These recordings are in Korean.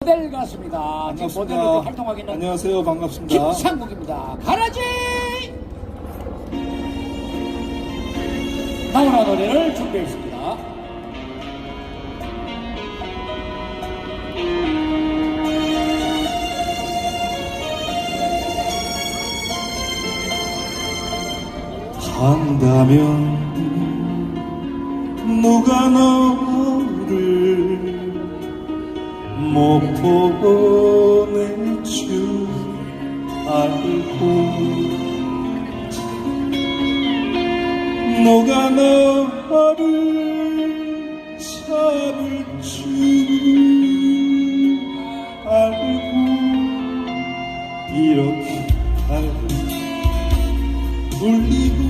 모델 가수입니다. 지금 모델로 활동하고 있는 안녕하세요. 반갑습니다. 김상국입니다. 가라지! 나훈아 노래를 준비했습니다. 간다면 누가 너 못 보낼 줄 알고. 누가 너를 잡을 줄 알고 이렇게 날 울리고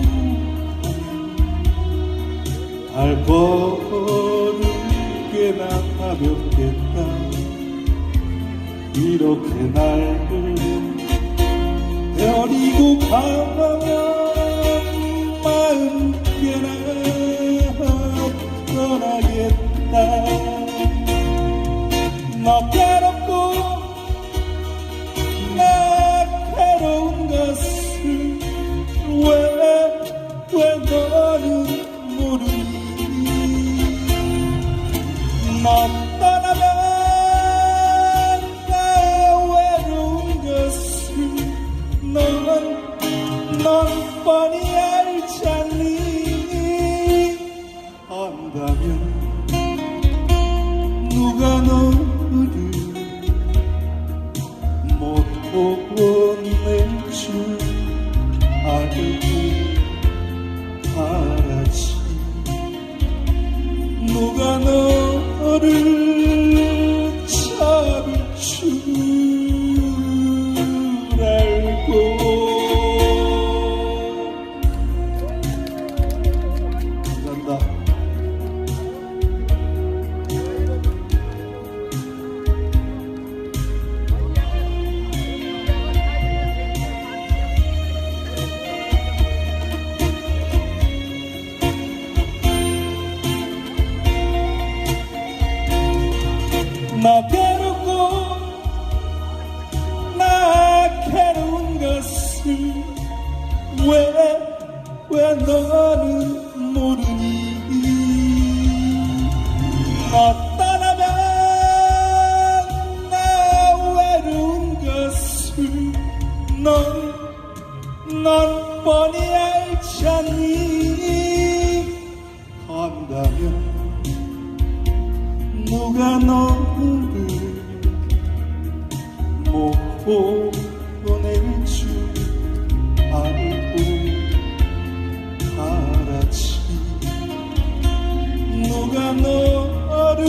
발걸음 꽤나 가볍겠다 이렇게 날 데리고 가면 마음 꽤나 떠나겠다. 너 괴롭고 나 괴로운 것을 왜, 왜 너는 모르니 너 너 왜 너는 모르니 너 떠나면 나 외로운 것을 넌, 넌 뻔히 알지 않니. 한다면 누가 너를 못 보낼 누가 너를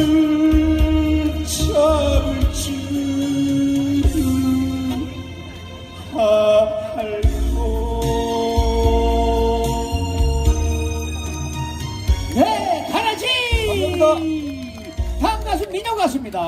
잡을 줄 알고 네, 가라지! 감사합니다. 다음 가수 민호 가수입니다.